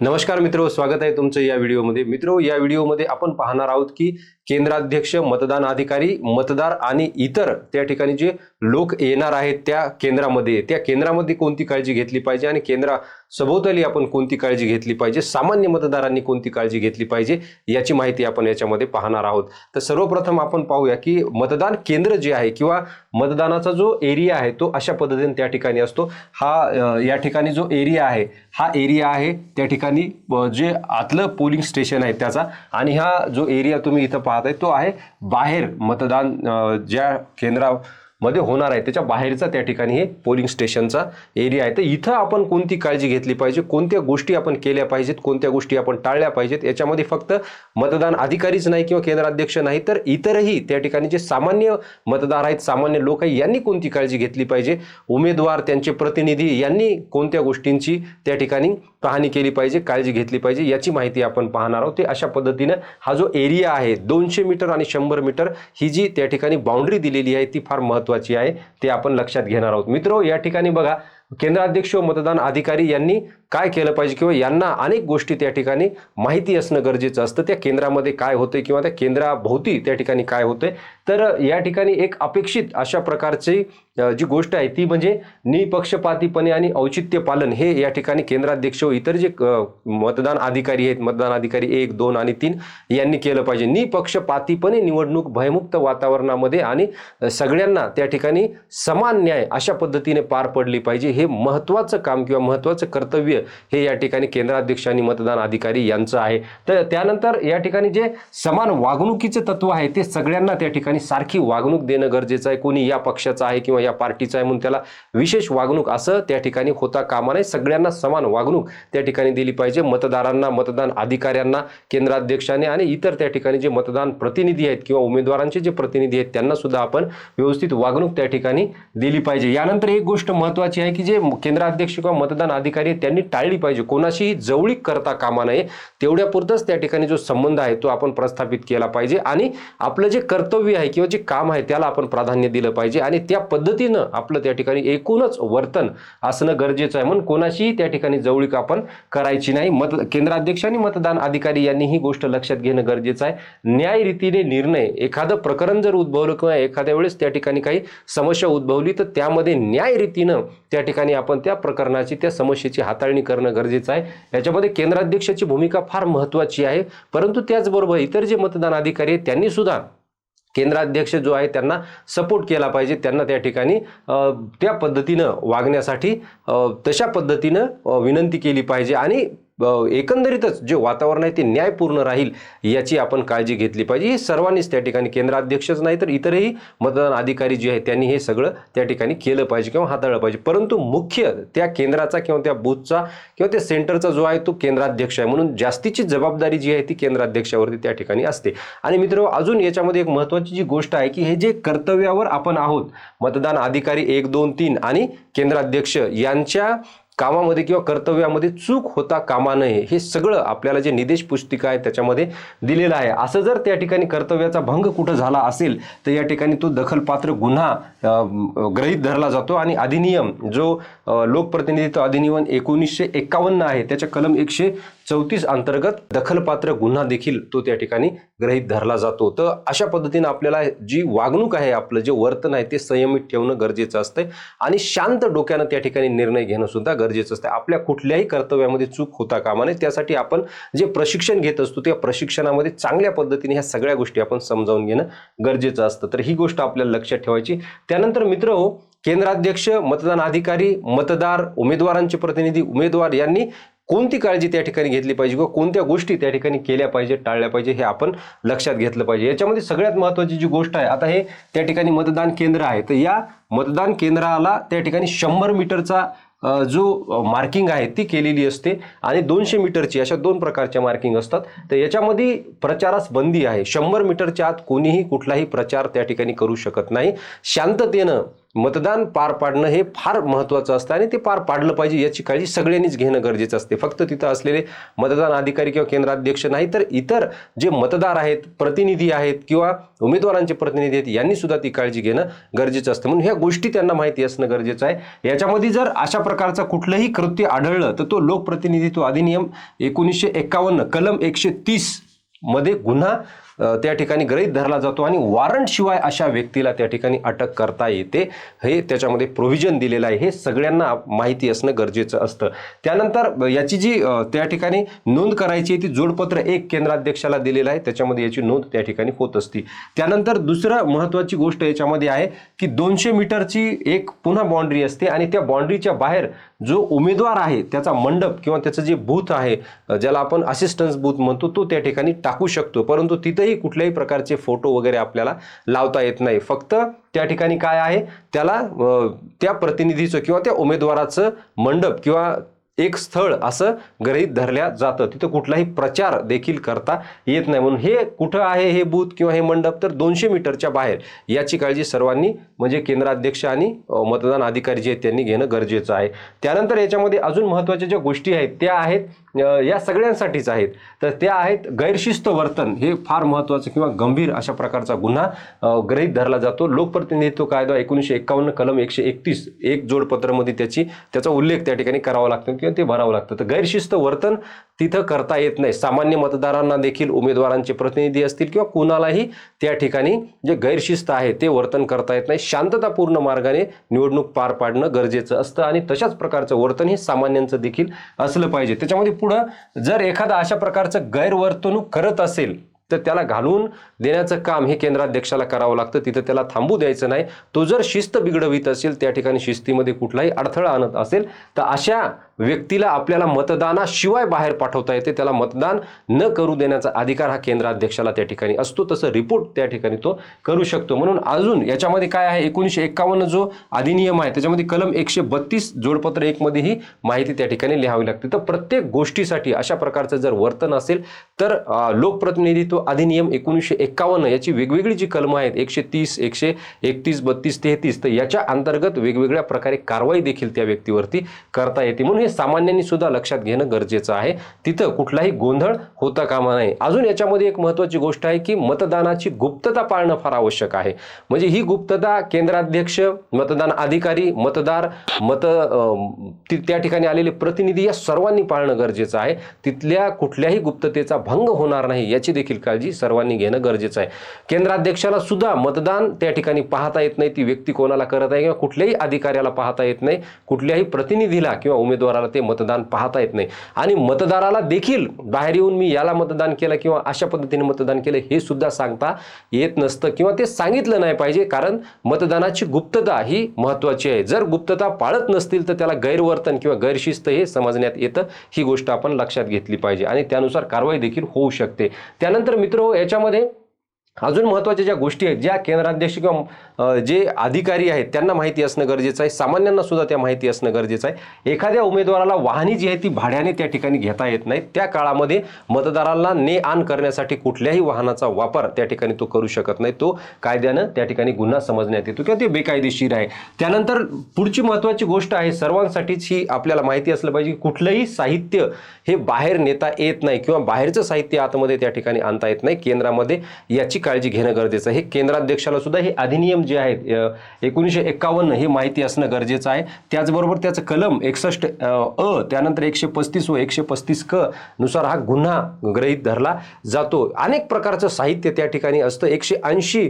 नमस्कार मित्र स्वागत आहे तुमचं या व्हिडिओमध्ये. मित्र या व्हिडिओमध्ये आपण पाहणार आहोत की केंद्राध्यक्ष मतदान अधिकारी मतदार आणि इतर त्या ठिकाणी जे लोक येणार आहेत त्या केंद्रामध्ये त्या केंद्रामध्ये कोणती काळजी घेतली पाहिजे आणि केंद्रा सभोवताली आपण कोणती काळजी घेतली पाहिजे सामान्य मतदारांनी कोणती काळजी घेतली पाहिजे याची माहिती आपण याच्यामध्ये पाहणार आहोत. तर सर्वप्रथम आपण पाहूया की मतदान केंद्र जे आहे किंवा मतदानाचा जो एरिया आहे तो अशा पद्धतीने त्या ठिकाणी असतो. हा या ठिकाणी जो एरिया आहे हा एरिया आहे त्या ठिकाणी जे आतलं पोलिंग स्टेशन आहे त्याचा आणि हा जो एरिया तुम्ही इथं पाहा पाहताय. तो आहे बाहेर मतदान ज्या केंद्रा मध्ये होणार आहे. त्याच्या बाहेरचा त्या ठिकाणी हे पोलिंग स्टेशनचा एरिया आहे. तर इथं आपण कोणती काळजी घेतली पाहिजे? कोणत्या गोष्टी आपण केल्या पाहिजेत? कोणत्या गोष्टी आपण टाळल्या पाहिजेत? याच्यामध्ये फक्त मतदान अधिकारीच नाही किंवा केंद्राध्यक्ष नाही तर इतरही त्या ठिकाणी जे सामान्य मतदार आहेत सामान्य लोक आहेत यांनी कोणती काळजी घेतली पाहिजे? उमेदवार त्यांचे प्रतिनिधी यांनी कोणत्या गोष्टींची त्या ठिकाणी पाहणी केली पाहिजे काळजी घेतली पाहिजे याची माहिती आपण पाहणार आहोत. ते अशा पद्धतीनं हा जो एरिया आहे दोनशे मीटर आणि शंभर मीटर ही जी त्या ठिकाणी बाउंड्री दिलेली आहे ती फार महत्त्वाची आहे ते आपण लक्षात घेणार आहोत. मित्र या ठिकाणी बघा केंद्राध्यक्ष व मतदान अधिकारी यांनी काय केलं पाहिजे किंवा यांना अनेक गोष्टी त्या ठिकाणी माहिती असणं गरजेचं असतं. त्या केंद्रामध्ये काय होतंय किंवा त्या केंद्राभोवती त्या ठिकाणी काय होतंय तर या ठिकाणी एक अपेक्षित अशा प्रकारची जी गोष्ट आहे ती म्हणजे निपक्षपातीपणे आणि औचित्य पालन हे या ठिकाणी केंद्राध्यक्ष व इतर जे मतदान अधिकारी आहेत मतदान अधिकारी एक दोन आणि तीन यांनी केलं पाहिजे. निपक्षपातीपणे निवडणूक भयमुक्त वातावरणामध्ये आणि सगळ्यांना त्या ठिकाणी समान न्याय अशा पद्धतीने पार पडली पाहिजे. हे महत्त्वाचं काम किंवा महत्त्वाचं कर्तव्य हे या ठिकाणी केंद्राध्यक्ष आणि मतदान अधिकारी यांचं आहे. तर त्यानंतर या ठिकाणी जे समान वागणुकीचे तत्व आहे ते सगळ्यांना त्या ठिकाणी सारखी वागणूक देणं गरजेचं आहे. कोणी या पक्षाचा आहे किंवा या पार्टीचा आहे म्हणून त्याला विशेष वागणूक असं त्या ठिकाणी होता कामा नाही सगळ्यांना समान वागणूक त्या ठिकाणी दिली पाहिजे. मतदारांना मतदान अधिकाऱ्यांना केंद्राध्यक्षाने आणि इतर त्या ठिकाणी जे मतदान प्रतिनिधी आहेत किंवा उमेदवारांचे जे प्रतिनिधी आहेत त्यांना सुद्धा आपण व्यवस्थित वागणूक त्या ठिकाणी दिली पाहिजे. यानंतर एक गोष्ट महत्त्वाची आहे की जे केंद्राध्यक्ष किंवा मतदान अधिकारी आहेत, त्यांनी टाळली पाहिजे. कोणाशीही जवळीक करता कामा नये. तेवढ्यापुरतच त्या ठिकाणी जो संबंध आहे तो आपण प्रस्थापित केला पाहिजे. आणि आपलं जे कर्तव्य आहे किंवा जे काम आहे त्याला आपण प्राधान्य दिलं पाहिजे आणि त्या पद्धतीनं आपलं त्या ठिकाणी एकूणच वर्तन असणं गरजेचं आहे. म्हणून कोणाशीही त्या ठिकाणी जवळीक आपण करायची नाही. मत केंद्राध्यक्ष आणि मतदान अधिकारी यांनी ही गोष्ट लक्षात घेणं गरजेचं आहे. न्यायरीतीने निर्णय एखादं प्रकरण जर उद्भवलं किंवा एखाद्या वेळेस त्या ठिकाणी काही समस्या उद्भवली तर त्यामध्ये न्यायरीतीनं त्या ठिकाणी आपण त्या प्रकरणाची त्या समस्येची हाताळणी करणं गरजेचं आहे. याच्यामध्ये केंद्राध्यक्षाची भूमिका फार महत्त्वाची आहे. परंतु त्याचबरोबर इतर जे मतदान अधिकारी आहेत त्यांनी सुद्धा केंद्राध्यक्ष जो आहे त्यांना सपोर्ट केला पाहिजे. त्यांना त्या ठिकाणी त्या पद्धतीनं वागण्यासाठी तशा पद्धतीनं विनंती केली पाहिजे. आणि एकंदरीतच जे वातावरण आहे ते न्यायपूर्ण राहील याची आपण काळजी घेतली पाहिजे. हे सर्वांनीच त्या ठिकाणी केंद्राध्यक्षच नाही तर इतरही मतदान अधिकारी जे आहेत त्यांनी हे सगळं त्या ठिकाणी केलं पाहिजे किंवा हाताळलं पाहिजे. परंतु मुख्य त्या केंद्राचा किंवा त्या बूथचा किंवा त्या सेंटरचा जो आहे तो केंद्राध्यक्ष आहे. म्हणून जास्तीची जबाबदारी जी आहे ती केंद्राध्यक्षावरती त्या ठिकाणी असते. आणि मित्र अजून याच्यामध्ये एक महत्त्वाची जी गोष्ट आहे की हे जे कर्तव्यावर आपण आहोत मतदान अधिकारी एक दोन तीन आणि केंद्राध्यक्ष यांच्या कामामध्ये किंवा कर्तव्यामध्ये चूक होता कामा नये हे सगळं आपल्याला जे निदेश पुस्तिका आहे त्याच्यामध्ये दिलेलं आहे. असं जर त्या ठिकाणी कर्तव्याचा भंग कुठं झाला असेल तर या ठिकाणी तो दखलपात्र गुन्हा ग्रहीत धरला जातो आणि अधिनियम जो लोकप्रतिनिधित्व अधिनियम एकोणीसशे एकावन्न आहे त्याच्या कलम एकशे चौतीस अंतर्गत दखलपात्र गुन्हा देखील तो त्या ठिकाणी ग्रहित धरला जातो. तर अशा पद्धतीनं आपल्याला जी वागणूक आहे आपलं जे वर्तन आहे ते संयमित ठेवणं गरजेचं असतंय आणि शांत डोक्यानं त्या ठिकाणी निर्णय घेणं सुद्धा गरजेचं असतं आपल्या कुठल्याही कर्तव्यामध्ये चूक होता कामा नये. त्यासाठी आपण जे प्रशिक्षण घेत असतो त्या प्रशिक्षणामध्ये चांगल्या पद्धतीने ह्या सगळ्या गोष्टी आपण समजावून घेणं गरजेचं असतं. तर ही गोष्ट आपल्याला लक्षात ठेवायची. त्यानंतर मित्र हो केंद्राध्यक्ष मतदान अधिकारी मतदार उमेदवारांचे प्रतिनिधी उमेदवार यांनी कोणती काळजी त्या ठिकाणी घेतली पाहिजे किंवा कोणत्या गोष्टी त्या ठिकाणी केल्या पाहिजे टाळल्या पाहिजे हे आपण लक्षात घेतलं पाहिजे. याच्यामध्ये सगळ्यात महत्त्वाची जी गोष्ट आहे आता हे त्या ठिकाणी मतदान केंद्र आहे. तर या मतदान केंद्राला त्या ठिकाणी शंभर मीटरचा जो मार्किंग आहे ती केलेली असते आणि दोनशे मीटरची अशा दोन प्रकारच्या मार्किंग असतात. तर याच्यामध्ये प्रचारास बंदी आहे. शंभर मीटरच्या आत कोणीही कुठलाही प्रचार त्या ठिकाणी करू शकत नाही. शांततेनं मतदान पार पाडणं हे फार महत्त्वाचं असतं आणि ते पार पाडलं पाहिजे याची काळजी सगळ्यांनीच घेणं गरजेचं असते. फक्त तिथं असलेले मतदान अधिकारी किंवा केंद्राध्यक्ष नाही तर इतर जे मतदार आहेत प्रतिनिधी आहेत किंवा उमेदवारांचे प्रतिनिधी आहेत यांनी सुद्धा ती काळजी घेणं गरजेचं असतं. म्हणून ह्या गोष्टी त्यांना माहिती असणं गरजेचं आहे. याच्यामध्ये जर अशा प्रकारचं कुठलंही कृत्य आढळलं तर तो लोकप्रतिनिधित्व अधिनियम एकोणीसशे एकावन्न कलम एकशे तीस मध्ये गुन्हा त्या ठिकाणी गृहीत धरला जातो आणि वॉरंट शिवाय अशा व्यक्तीला त्या ठिकाणी अटक करता येते. हे त्याच्यामध्ये प्रोव्हिजन दिलेलं आहे. हे सगळ्यांना माहिती असणं गरजेचं असतं. त्यानंतर याची जी त्या ठिकाणी नोंद करायची आहे ती जोडपत्र एक केंद्राध्यक्षाला दिलेलं आहे. त्याच्यामध्ये याची नोंद त्या ठिकाणी होत असते. त्यानंतर दुसरं महत्त्वाची गोष्ट याच्यामध्ये आहे की दोनशे मीटरची एक पुन्हा बाँड्री असते आणि त्या बाँड्रीच्या बाहेर जो उमेदवार आहे त्याचा मंडप किंवा त्याचं जे बूथ आहे ज्याला आपण असिस्टन्स बूथ म्हणतो तो त्या ठिकाणी टाक टाकू शकतो. परंतु तिथंही कुठल्याही प्रकारचे फोटो वगैरे आपल्याला लावता येत नाही. फक्त त्या ठिकाणी काय आहे? त्याला त्या प्रतिनिधीचं किंवा त्या उमेदवाराचं मंडप किंवा एक स्थळ असं गृहीत धरल्या जातं. तिथं कुठलाही प्रचार देखील करता येत नाही. म्हणून हे कुठं आहे हे बूथ किंवा हे मंडप? तर दोनशे मीटरच्या बाहेर. याची काळजी सर्वांनी म्हणजे केंद्राध्यक्ष आणि मतदान अधिकारी जे आहेत त्यांनी घेणं गरजेचं आहे. त्यानंतर याच्यामध्ये अजून महत्त्वाच्या ज्या गोष्टी आहेत त्या आहेत या सगळ्यांसाठीच आहेत. तर त्या आहेत गैरशिस्त वर्तन. हे फार महत्त्वाचं किंवा गंभीर अशा प्रकारचा गुन्हा ग्रहीत धरला जातो. लोकप्रतिनिधित्व कायदा एकोणीसशे एकावन्न कलम एकशे एकतीस एक जोडपत्रामध्ये त्याची त्याचा उल्लेख त्या ठिकाणी करावा लागतो किंवा ते भरावं लागतं. तर गैरशिस्त वर्तन तिथं करता येत नाही. सामान्य मतदारांना देखील उमेदवारांचे प्रतिनिधी असतील किंवा कुणालाही त्या ठिकाणी जे गैरशिस्त आहे ते वर्तन करता येत नाही. शांततापूर्ण मार्गाने निवडणूक पार पाडणं गरजेचं असतं आणि तशाच प्रकारचं वर्तन हे सामान्यांचं देखील असलं पाहिजे. त्याच्यामध्ये पुढं जर एखादा अशा प्रकारचं गैरवर्तणूक करत असेल तर त्याला घालून देण्याचं काम हे केंद्राध्यक्षाला करावं लागतं. तिथं त्याला थांबू द्यायचं नाही. तो जर शिस्त बिघडवीत असेल त्या ठिकाणी शिस्तीमध्ये कुठलाही अडथळा आणत असेल तर अशा व्यक्तीला आपल्याला मतदानाशिवाय बाहेर पाठवता येते त्याला मतदान न करू देण्याचा अधिकार हा केंद्राध्यक्षाला त्या ठिकाणी असतो. तसं रिपोर्ट त्या ठिकाणी तो करू शकतो. म्हणून अजून याच्यामध्ये काय आहे? एकोणीसशे एकावन्न जो अधिनियम आहे त्याच्यामध्ये कलम एकशे बत्तीस जोडपत्र एकमध्ये ही माहिती त्या ठिकाणी लिहावी लागते. तर प्रत्येक गोष्टीसाठी अशा प्रकारचं जर वर्तन असेल तर लोकप्रतिनिधित्व अधिनियम एकोणीसशे एकावन्न याची वेगवेगळी जी कलमं आहेत एकशे तीस एकशे एकतीस बत्तीस तेहतीस तर याच्या अंतर्गत वेगवेगळ्या प्रकारे कारवाई देखील त्या व्यक्तीवरती करता येते. म्हणून हे सामान्यांनी सुद्धा लक्षात घेणं गरजेचं आहे. तिथं कुठलाही गोंधळ होता कामा नाही अजून याच्यामध्ये एक महत्त्वाची गोष्ट आहे की मतदानाची गुप्तता पाळणं फार आवश्यक आहे. म्हणजे ही गुप्तता केंद्राध्यक्ष मतदान अधिकारी मतदार मत त्या ठिकाणी आलेले प्रतिनिधी या सर्वांनी पाळणं गरजेचं आहे. तिथल्या कुठल्याही गुप्ततेचा भंग होणार नाही याची देखील काळजी सर्वांनी घेणं गरजेचं आहे. केंद्राध्यक्षाला सुद्धा मतदान त्या ठिकाणी पाहता येत नाही. ती व्यक्ती कोणाला करत आहे किंवा कुठल्याही अधिकाऱ्याला पाहता येत नाही. कुठल्याही प्रतिनिधीला किंवा उमेदवार उमेदवाराला ते मतदान पाहता येत नाही. आणि मतदाराला देखील बाहेर येऊन मी याला मतदान केलं किंवा अशा पद्धतीने मतदान केलं हे सुद्धा सांगता येत नसतं किंवा ते सांगितलं नाही पाहिजे. कारण मतदानाची गुप्तता ही महत्त्वाची आहे. जर गुप्तता पाळत नसतील तर त्याला गैरवर्तन किंवा गैरशिस्त हे समजण्यात येतं. ही गोष्ट आपण लक्षात घेतली पाहिजे आणि त्यानुसार कारवाई देखील होऊ शकते. त्यानंतर मित्र हो, याच्यामध्ये अजून महत्त्वाच्या ज्या गोष्टी आहेत ज्या केंद्राध्यक्ष किंवा जे अधिकारी आहेत त्यांना माहिती असणं गरजेचं आहे. सामान्यांना सुद्धा त्या माहिती असणं गरजेचं आहे. एखाद्या उमेदवाराला वाहने जी आहे ती भाड्याने त्या ठिकाणी घेता येत नाही. त्या काळामध्ये मतदाराला ने आण करण्यासाठी कुठल्याही वाहनाचा वापर त्या ठिकाणी तो करू शकत नाही. तो कायद्यानं त्या ठिकाणी गुन्हा समजण्यात येतो किंवा ते बेकायदेशीर आहे. त्यानंतर पुढची महत्त्वाची गोष्ट आहे सर्वांसाठीच ही आपल्याला माहिती असलं पाहिजे की कुठलंही साहित्य हे बाहेर नेता येत नाही किंवा बाहेरचं साहित्य आतमध्ये त्या ठिकाणी आणता येत नाही. केंद्रामध्ये याची काळजी घेणं गरजेचं आहे. हे केंद्राध्यक्षाला सुद्धा हे अधिनियम जे आहेत एकोणीसशे एकावन्न हे माहिती असणं गरजेचं आहे. त्याचबरोबर त्याचं कलम एकसष्ट अ त्यानंतर एकशे पस्तीस व एकशे पस्तीस क नुसार हा गुन्हा गृहीत धरला जातो. अनेक प्रकारचं साहित्य त्या ठिकाणी असतं. एकशे ऐंशी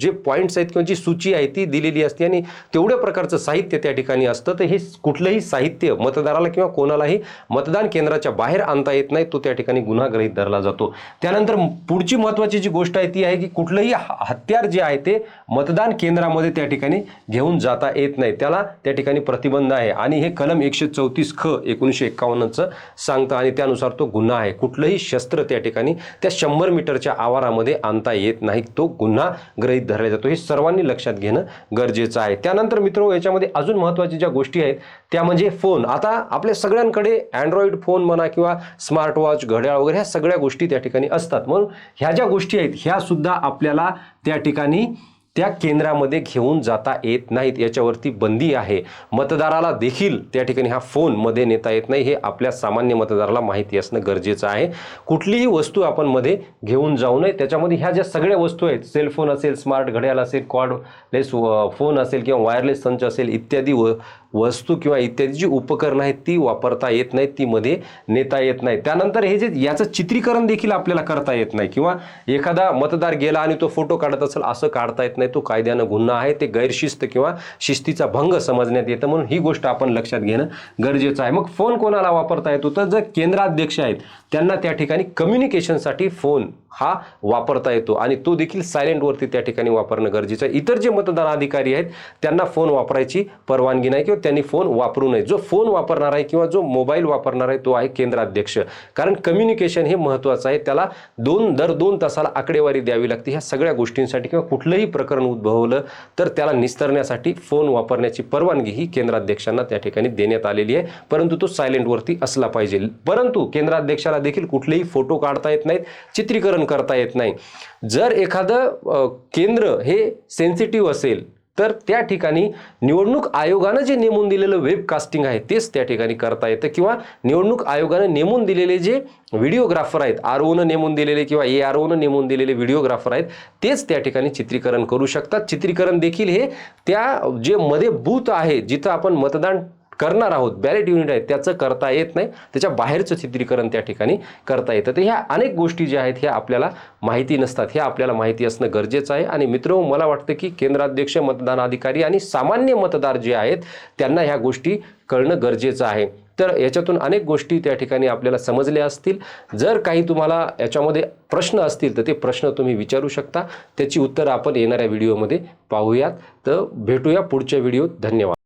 जे पॉईंट्स आहेत किंवा जी सूची आहे ती दिलेली असते आणि तेवढ्या प्रकारचं साहित्य त्या ठिकाणी असतं. तर हे कुठलंही साहित्य मतदाराला किंवा कोणालाही मतदान केंद्राच्या बाहेर आणता येत नाही. तो त्या ठिकाणी गुन्हा गृहीत धरला जातो. त्यानंतर पुढची महत्त्वाची जी गोष्ट आहे ती आहे की कुठलंही हत्यार जे आहे ते मतदान केंद्रामध्ये त्या ठिकाणी घेऊन जाता येत नाही. त्याला त्या ठिकाणी प्रतिबंध आहे. आणि हे कलम एकशे चौतीस ख एकोणीसशे एकावन्नचं सांगतं आणि त्यानुसार तो गुन्हा आहे. कुठलंही शस्त्र त्या ठिकाणी त्या शंभर मीटरच्या आवारामध्ये आणता येत नाही. तो गुन्हा गृहीत धरला जातो. हे सर्वांनी लक्षात घेणं गरजेचं आहे. त्यानंतर मित्र याच्यामध्ये अजून महत्त्वाच्या ज्या गोष्टी आहेत त्या म्हणजे फोन. आता आपल्या सगळ्यांकडे अँड्रॉइड फोन म्हणा किंवा स्मार्ट वॉच घड्याळ वगैरे ह्या सगळ्या गोष्टी त्या ठिकाणी असतात. म्हणून ह्या ज्या गोष्टी आहेत ह्यासुद्धा आपल्याला त्या ठिकाणी त्या केंद्रामध्ये घेऊन जाता येत नाहीत. याच्यावरती बंदी आहे. मतदाराला देखील त्या ठिकाणी हा फोनमध्ये नेता येत नाही हे आपल्या सामान्य मतदाराला माहिती असणं गरजेचं आहे. कुठलीही वस्तू आपण मध्ये घेऊन जाऊ नये. त्याच्यामध्ये ह्या ज्या सगळ्या वस्तू आहेत सेलफोन असेल स्मार्ट घड्याळ असेल कॉर्डलेस फोन असेल किंवा वायरलेस संच असेल इत्यादी व वस्तू किंवा इत्यादी जी उपकरणं आहेत ती वापरता येत नाहीत ती मध्ये नेता येत नाही त्यानंतर हे जे याचं चित्रीकरण देखील आपल्याला करता येत नाही. किंवा एखादा मतदार गेला आणि तो फोटो काढत असेल असं काढता येत नाही. तो कायद्यानं गुन्हा आहे ते गैरशिस्त किंवा शिस्तीचा भंग समजण्यात येतं म्हणून ही गोष्ट आपण लक्षात घेणं गरजेचं आहे. मग फोन कोणाला वापरता येतो? तर जर केंद्राध्यक्ष आहेत त्यांना त्या ठिकाणी कम्युनिकेशनसाठी फोन हा वापरता येतो आणि तो देखील सायलेंटवरती त्या ठिकाणी वापरणं गरजेचं आहे. इतर जे मतदान अधिकारी आहेत त्यांना फोन वापरायची परवानगी नाही किंवा त्यांनी फोन वापरू नये. जो फोन वापरणार आहे किंवा जो मोबाईल वापरणार आहे तो आहे केंद्राध्यक्ष. कारण कम्युनिकेशन हे महत्त्वाचं आहे. त्याला दोन दर दोन तासाला आकडेवारी द्यावी लागते ह्या सगळ्या गोष्टींसाठी किंवा कुठलंही प्रकार प्रकरण उद्भवलं तर त्याला निस्तरण्यासाठी फोन वापरण्याची परवानगी ही केंद्राध्यक्षांना त्या ठिकाणी देण्यात आलेली आहे. परंतु तो सायलेंटवरती असला पाहिजे. परंतु केंद्राध्यक्षाला देखील कुठलेही फोटो काढता येत नाहीत चित्रीकरण करता येत नाही. जर एखादं केंद्र हे सेन्सिटिव्ह असेल तर त्या ठिकाणी निवडणूक आयोगानं जे नेमून दिलेलं वेबकास्टिंग आहे तेच त्या ठिकाणी करता येतं. किंवा निवडणूक आयोगानं नेमून दिलेले जे व्हिडिओग्राफर आहेत आर ओनं नेमून दिलेले किंवा ए आर ओनं नेमून दिलेले व्हिडिओग्राफर आहेत तेच त्या ठिकाणी चित्रीकरण करू शकतात. चित्रीकरण देखील हे त्या जे मध्ये बूथ आहे जिथं आपण मतदान करणार आहोत. बॅलेट युनिट आहे त्याचं करता येत नाही. त्याच्या बाहेरचं चित्रीकरण त्या ठिकाणी करता येतं. तर ह्या अनेक गोष्टी ज्या आहेत ह्या आपल्याला माहिती नसतात. ह्या आपल्याला माहिती असणं गरजेचं आहे. आणि मित्र मला वाटतं की केंद्राध्यक्ष मतदान अधिकारी आणि सामान्य मतदार जे आहेत त्यांना ह्या गोष्टी कळणं गरजेचं आहे. तर याच्यातून अनेक गोष्टी त्या ठिकाणी आपल्याला समजल्या असतील. जर काही तुम्हाला याच्यामध्ये प्रश्न असतील तर ते प्रश्न तुम्ही विचारू शकता. त्याची उत्तरं आपण येणाऱ्या व्हिडिओमध्ये पाहूयात. तर भेटूया पुढच्या व्हिडिओत. धन्यवाद.